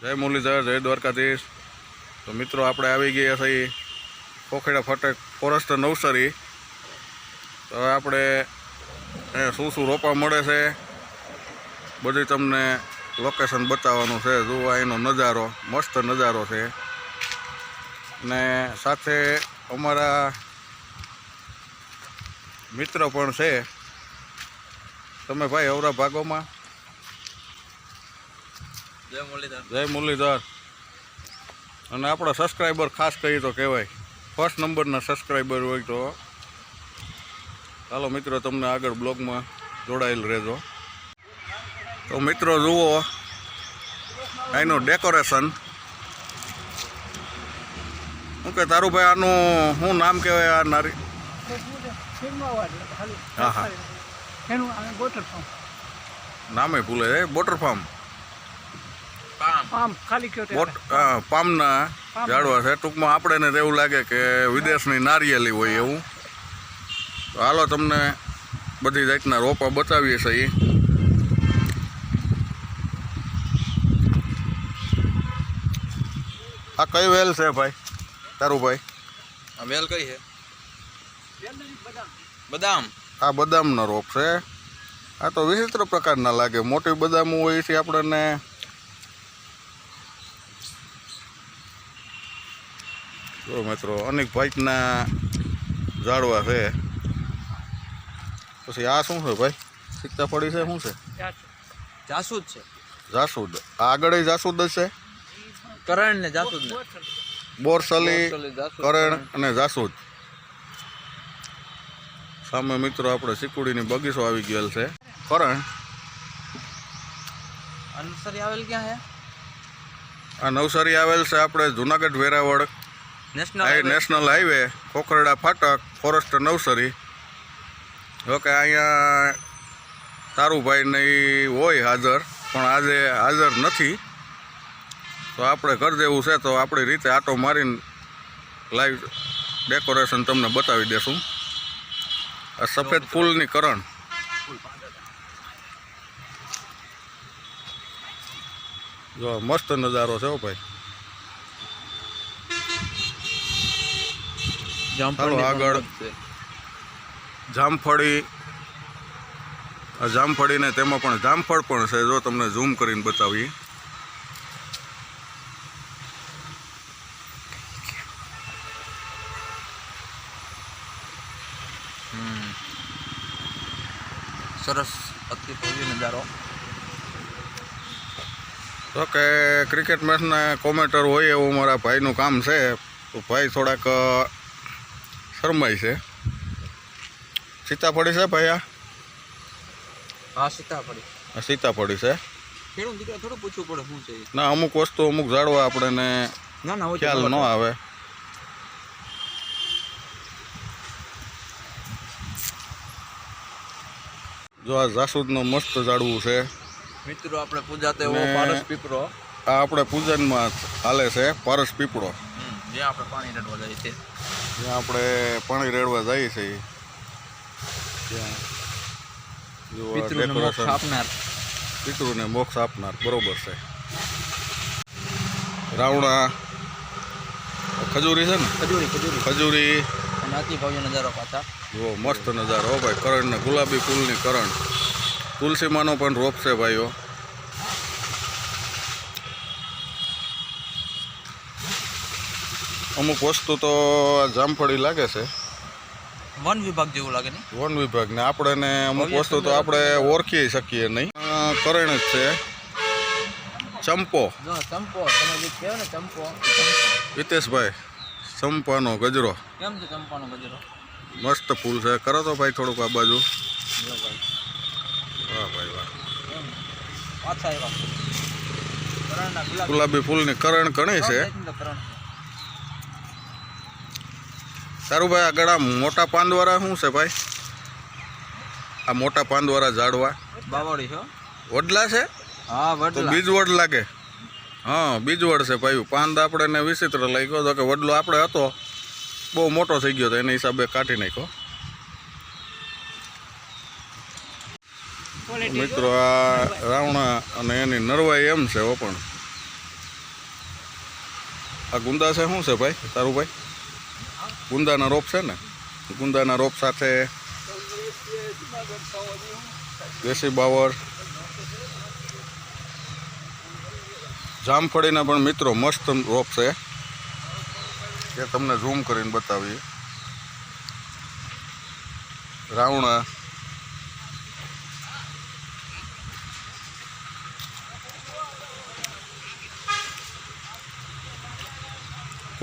જય મુરલીધર, જય દ્વારકાધીશ. તો મિત્રો, આપણે આવી ગયા છીએ ખોખેડા ફટેક ફોરેસ્ટ નવસારી. તો આપણે શું શું રોપા મળે છે, બધી તમને લોકેશન બતાવવાનું છે. જુઓ એનો નજારો, મસ્ત નજારો છે. ને સાથે અમારા મિત્ર પણ છે. તમે ભાઈ અવરા ભાગોમાં? જય મુરલીધર. જય મુરલીધર. અને આપણા સબસ્ક્રાઈબર ખાસ કહીએ તો કહેવાય. ફર્સ્ટ નંબરના સબસ્ક્રાઈબર હોય તો ચાલો મિત્રો તમને આગળ બ્લોગમાં જોડાયેલ રહેજો. તો મિત્રો જુઓ. અહીંનું ડેકોરેશન શું કે તારું ભાઈ આનું શું નામ કહેવાય આ નારી? હા, હા. નામે ભૂલે છે બોટર ફાર્મ. પામના ઝાડવા છે. ટૂંકમાં આપણે ને એવું લાગે કે વિદેશની નારિયેલી હોય એવું. તો હાલો તમને બધી જાતના રોપા બતાવીએ છીએ. આ કઈ વેલ છે ભાઈ? તારું ભાઈ? આ વેલ કઈ છે? બદામ? આ બદામનો રોપ છે. આ તો વિચિત્ર પ્રકારના લાગે. મોટી બદામ હોય છે આપણને. જો મિત્રો અનેક ભાઈના ઝાડવા છે. પછી આ શું છે ભાઈ? સીતાફળી છે શું છે? જાસૂદ છે. જાસૂદ. આગળ જાસૂદ છે? કરણ ને જાસૂદ બોરસલી કરણ અને જાસૂદ. સામે મિત્રો આપણે સિકુડીની બગીચો આવી ગયેલ છે. કરણ? આવેલ ક્યાં છે? આ નવસારી આવેલ છે આપણે Junagadh Veraval. National national highway Khokharda ફાટક ફોરેસ્ટ નવસરી. ઓકે અહીંયા તારુભાઈ નહીં હોય હાજર પણ આજે હાજર નથી. તો આપણે ઘર જેવું છે તો આપણી રીતે આટો મારીને લાઈવ ડેકોરેશન તમને બતાવી દેશું. આ સફેદ ફૂલની કરણ. જો મસ્ત નજારો છે હો ભાઈ. ચાલો આગળ. જામફળી આ જામફળીને તેમાં પણ જામફળ પણ છે. જો તમને ઝૂમ કરીને બતાવી હમ. સરસ અતિ નજારો. તો કે ક્રિકેટ મેચના કોમેન્ટર હોય એવું મારા ભાઈનું કામ છે. તો ભાઈ થોડાક શરમાય છે. સીતાફળી છે ભાઈ આ હા સીતાફળી. આ સીતાફળી છે. ખેડૂત દીકરા થોડું પૂછવું પડે શું છે ના અમુક વસ્તુ અમુક ઝાડવા આપણને ના ના ખ્યાલ ન આવે. જો આ જાસૂદનું મસ્ત ઝાડવું છે. મિત્રો આપણે પૂજાતે એવો પારસ પીપળો. આ આપણે પૂજનમાં હાલે છે પારસ પીપળો. જે આપણે પાણી રડવા જાય છે જ્યાં આપણે પાણી રેડવા જઈએ છીએ. ત્યાં પિતૃને મોક્ષ આપનાર. બરોબર છે. રાવણા ખજૂરી છે ને? ખજૂરી ખજૂરી. ખજૂરી. અને અતિ નજારો પાછા. જો મસ્ત નજારો ભાઈ કરણ ને ગુલાબી ફૂલની કરણ. તુલસીમાંનો પણ રોપ છે ભાઈઓ. અમુક વસ્તુ તો જામફળી લાગે છે. વન વિભાગ જેવું લાગે ને? વન વિભાગ ને આપણે ને અમુક વસ્તુ તો આપણે ઓળખી શકીએ નહીં. કરણ જ છે. ચંપો. ચંપો. તમે જે કહો ને ચંપો. હિતેશભાઈ ચંપાનો ગજરો. કેમ છે ચંપાનો ગજરો? મસ્ત ફૂલ છે. કરો તો ભાઈ થોડુંક આ બાજુ. વાહ ભાઈ વાહ. પાછા ગુલાબી. ફૂલની કરણ ઘણી છે. તારું ભાઈ આગળ આ મોટા પાંદવાળા શું છે ભાઈ? આ મોટા પાંદવાળા ઝાડવા. બાવળી છો વડલા છે? હા વડલા. બીજવડ લાગે. હા બીજવડ છે ભાઈ. પાંદ આપણે ને વિચિત્ર લાગ્યો. તો કે વડલો આપણે હતો. બહુ મોટો થઈ ગયો તો એના હિસાબે કાઢી નાખ્યો. મિત્રો આ રાવણા અને એની નરવાઈ એમ છે પણ. આ ગુંદા છે શું છે ભાઈ? તારું ભાઈ? ગુંદાના રોપ છે ને? ગુંદાના રોપ સાથે દેશી બાવર જામફળીના પણ મિત્રો મસ્ત રોપ છે. એ તમને ઝૂમ કરીને બતાવીએ. રાવણા.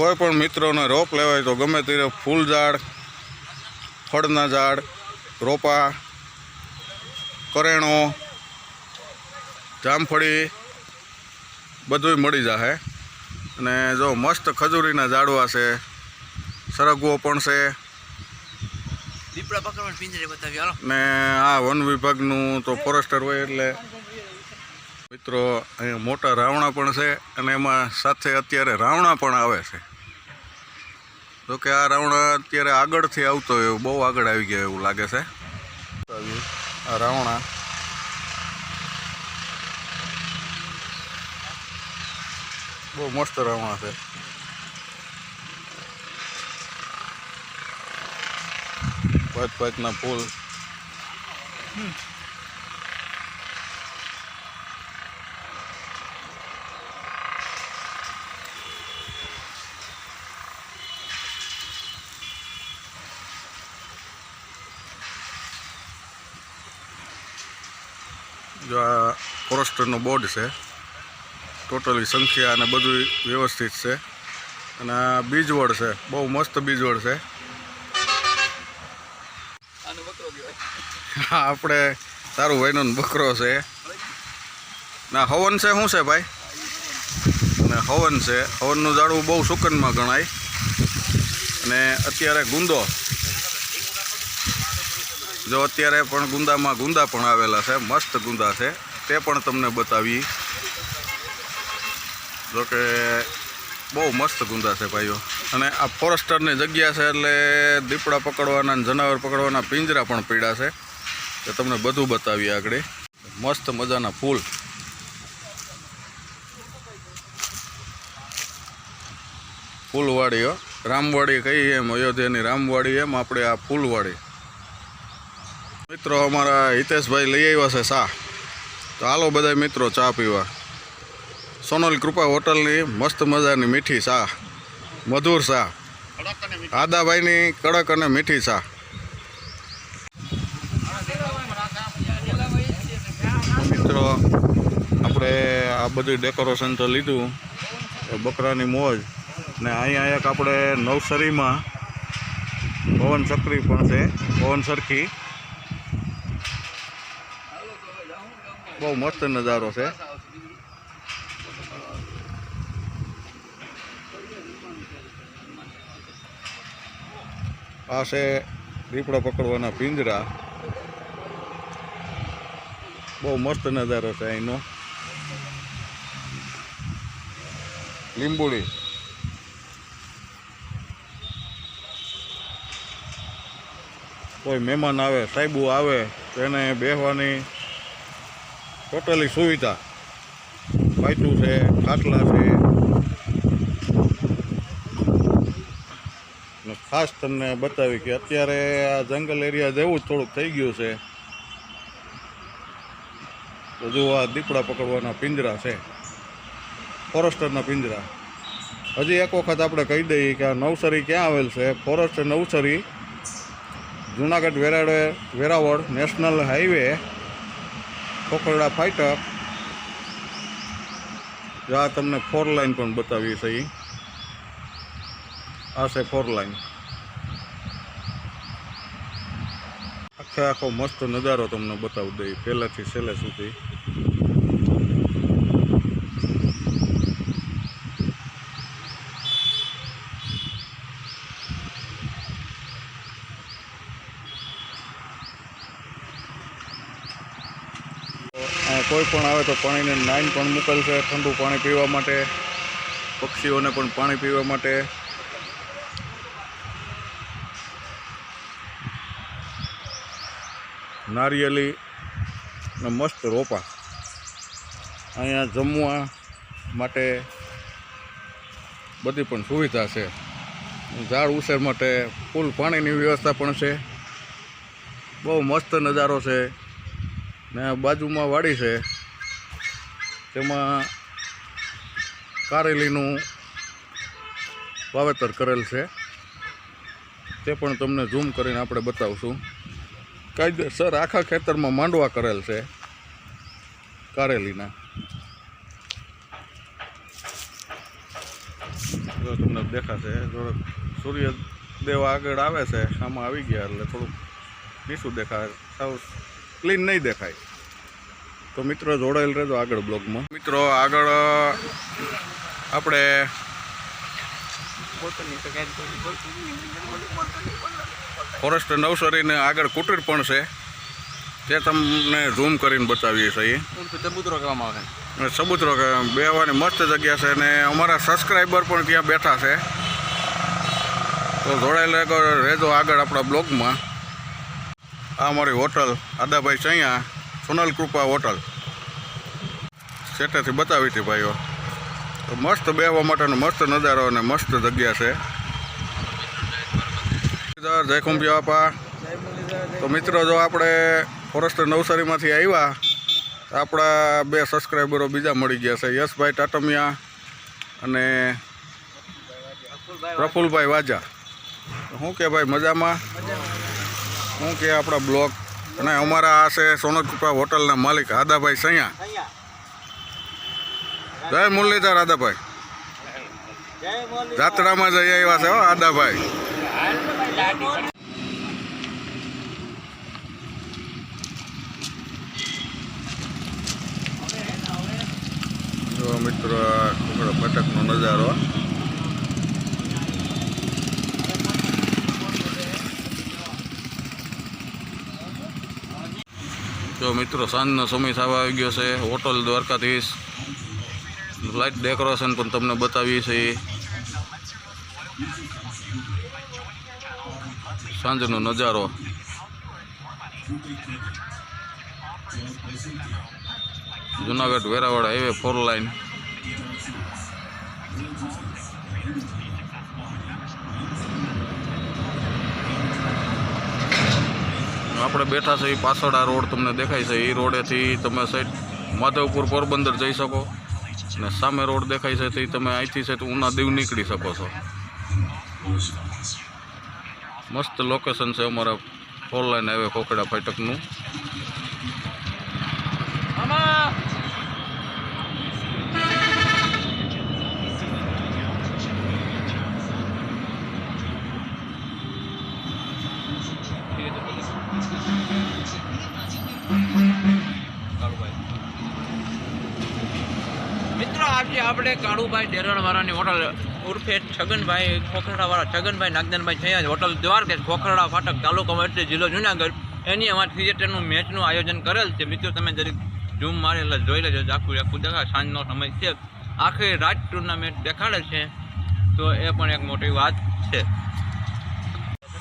કોઈ પણ મિત્રોને રોપ લેવાય તો ગમે તે ફૂલ ઝાડ ફળના ઝાડ રોપા કરેણો જામફળી બધુંય મળી જશે અને જો મસ્ત ખજૂરીના ઝાડવા છે સરગવો પણ છે. ને આ વન વિભાગનું તો ફોરેસ્ટર હોય એટલે મિત્રો અહીંયા મોટા રાવણા પણ છે અને એમાં સાથે અત્યારે રાવણા પણ આવે છે. તો કે આ રાવણા અત્યારે આગળથી આવતો હોય બહુ આગળ આવી ગયો એવું લાગે છે. આ રાવણા. બહુ મસ્ત રાવણા છે. પાંચ પાંચના ફૂલ જો આ બોર્ડ છે. ટોટલી સંખ્યા અને બધું વ્યવસ્થિત છે. અને આ બીજવડ છે. બહુ મસ્ત બીજવડ છે. હા આપણે તારું ભાઈનો બકરો છે. ના હવન છે શું છે ભાઈ? અને હવન છે. હવનનું ઝાડવું બહુ સુકનમાં ગણાય. અને અત્યારે ગુંદો. જો અત્યારે પણ ગુંદામાં ગુંદા પણ આવેલા છે. મસ્ત ગુંદા છે. તે પણ તમને બતાવી. જોકે બહુ મસ્ત ગુંદા છે ભાઈઓ. અને આ ફોરેસ્ટરની જગ્યા છે એટલે દીપડા પકડવાના જનાવર પકડવાના પિંજરા પણ પીડા છે. તે તમને બધું બતાવી આગળ. મસ્ત મજાના ફૂલ. ફૂલવાડી હો. રામવાડી કહીએ એમ, અયોધ્યાની રામવાડી એમ, આપણે આ ફૂલવાડી. મિત્રો અમારા હિતેશભાઈ લઈ આવ્યા છે ચા તો હાલો બધા મિત્રો, ચા પીવા. સોનલ કૃપા હોટલની મસ્ત મજાની મીઠી ચા, મધુર ચા, આદાભાઈની કડક અને મીઠી ચા. મિત્રો, આપણે આ બધું ડેકોરેશન તો લીધું બકરાની મોજ. ને અહીંયા એક આપણે નવસરીમાં પવન ચક્રી પણ છે પવન સરખી. બહુ મસ્ત નજારો છે. આ છે દીપડા પકડવાના પિંજરા. બહુ મસ્ત નજારો છે અહીંનો. લીંબુડી. કોઈ મહેમાન આવે, સાહેબુ આવે તેને બેહવાની ટોટલી સુવિધા પાયટું છે, ખાટલા છે. ખાસ તમને બતાવી કે અત્યારે આ જંગલ એરિયા જેવું જ થોડુંક થઈ ગયું છે. હજુ આ દીપડા પકડવાના પિંજરા છે, ફોરેસ્ટરના પિંજરા. હજી એક વખત આપણે કહી દઈએ કે આ નવસરી ક્યાં આવેલ છે? Forest Navsari Junagadh Veraval national highway Khokharda fighter જો આ તમને ફોર લાઈન પણ બતાવી છે. આ છે ફોર લાઈન આખે આખો મસ્ત નજારો તમને બતાવી દઈ પહેલાંથી છેલ્લે સુધી અહીંયા કોઈ પણ આવે તો પાણીને નાઈન પણ મૂકેલ ઠંડુ પાણી પીવા માટે, પક્ષીઓને પણ પાણી પીવા માટે. નારિયેલી ને મસ્ત રોપા. અહીંયા જમવા માટે બધી પણ સુવિધા છે. ઝાડ ઉછેર માટે ફૂલ પાણીની વ્યવસ્થા પણ છે. બહુ મસ્ત નજારો છે. ને બાજુમાં વાડી છે. તેમાં કારેલીનું વાવેતર કરેલ છે. તે પણ તમને ઝૂમ કરીને આપણે બતાવશું. કાયદેસર આખા ખેતરમાં માંડવા કરેલ છે કારેલીના. જો તમને દેખાશે થોડોક સૂર્યદેવ આગળ આવે છે, આમાં આવી ગયા એટલે થોડુંક નીચું દેખાય. સાવ ક્લીન નહીં દેખાય. તો મિત્રો જોડાયેલ રહેજો આગળ બ્લોગમાં. મિત્રો આગળ આપણે ફોરેસ્ટ નવસરીને આગળ કુટીર પણ છે. તે તમને ઝૂમ કરીને બતાવીએ છીએ. ચબૂતરો કહેવામાં આવે. અને બેવાની મસ્ત જગ્યા છે અને અમારા સબસ્ક્રાઈબર પણ ત્યાં બેઠા છે. તો જોડાયેલ રહેજો આગળ આપણા બ્લોગમાં. આ અમારી હોટલ, આદાભાઈ ચૈયા, સોનલ કૃપા હોટલ. સેટેથી બતાવી હતી ભાઈઓ. તો મસ્ત બેહવા માટેનો મસ્ત નજારો અને મસ્ત જગ્યા છે. જય જય તો મિત્રો, જો આપણે ફોરેસ્ટ નવસારીમાંથી આવ્યા આપણા બે સબસ્ક્રાઈબરો બીજા મળી ગયા છે. યશભાઈ ટાટમિયા અને પ્રફુલભાઈ વાજા. શું કે ભાઈ, મજામાં? શું કે આપણા બ્લોક અને અમારા આ છે સોનકૃપા હોટલના માલિક આદાભાઈ સૈયા. જય મુરલીધર આદાભાઈ. જાત્રામાં જઈ આવ્યા છે હો આદાભાઈ. જો મિત્રો કુકડા પટકનો નજારો. જો મિત્રો, સાંજનો સમય થવા આવી ગયો છે, હોટલ, દ્વારકાધીશ. લાઇટ ડેકોરેશન પણ તમને બતાવીએ છીએ. સાંજનો નજારો. Junagadh Veraval highway four line આપણે બેઠા છે એ પાછળ આ રોડ તમને દેખાય છે. એ રોડેથી તમે સાઈડ માધવપુર પોરબંદર જઈ શકો. અને સામે રોડ દેખાય છે તે તમે અહીંથી છે ઉના દીવ નીકળી શકો છો. મસ્ત લોકેશન છે અમારા ફોર લાઈન હાઈવે ખોખડા ફાટકનું. આજે આપણે કાળુભાઈ ડેરણવાળાની હોટલ ઉર્ફે છગનભાઈ ખોખરડાવાળા છગનભાઈ નાગદનભાઈ છૈયા હોટલ દ્વારકેશ ખોખરડા ફાટક તાલુકો એટલે જિલ્લો જુનાગઢ. એની અમારે થિયેટરનું મેચનું આયોજન કરેલ છે. મિત્રો, તમે જરીક ઝૂમ મારે જોઈ લેજો, આખું આખું દેખાય. સાંજનો સમય છે. આખી રાત ટુર્નામેન્ટ દેખાડે છે. તો એ પણ એક મોટી વાત છે.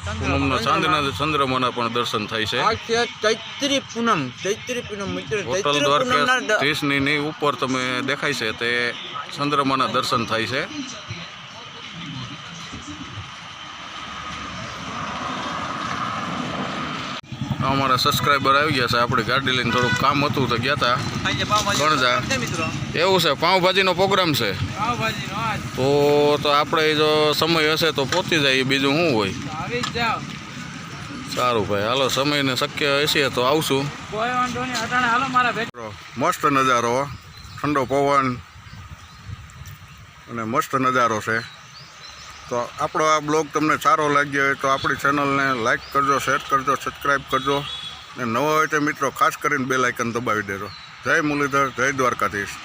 પૂનમના ચાંદના ચંદ્રમાના પણ દર્શન થાય છે. આ છે ચૈત્રી પૂનમ. ચૈત્રી પૂનમ મિત્રો હોટલ ચૈત્રી પૂનમના દ- દ્વારકાધીશની ની ઉપર તમે દેખાય છે તે ચંદ્રમાના દર્શન થાય છે. અમારા સબસ્ક્રાઈબર આવી ગયા છે. આપણી ગાડી લઈને થોડુંક કામ હતું તો ગયા હતા ગણજા. એવું છે પાઉંભાજીનો પ્રોગ્રામ છે. તો તો આપણે જો સમય હશે તો પહોંચી જાય બીજું શું હોય? સારું ભાઈ હાલો સમયને શક્ય હશે તો આવશું. મસ્ત નજારો ઠંડો પવન અને મસ્ત નજારો છે. તો આપણો આ બ્લોગ તમને સારો લાગ્યો હોય તો આપણી ચેનલને લાઇક કરજો, શેર કરજો સબસ્ક્રાઈબ કરજો. ને નવો હોય તે મિત્રો, ખાસ કરીને બે લાઇકન દબાવી દેજો. જય મુરલીધર, જય દ્વારકાધીશ.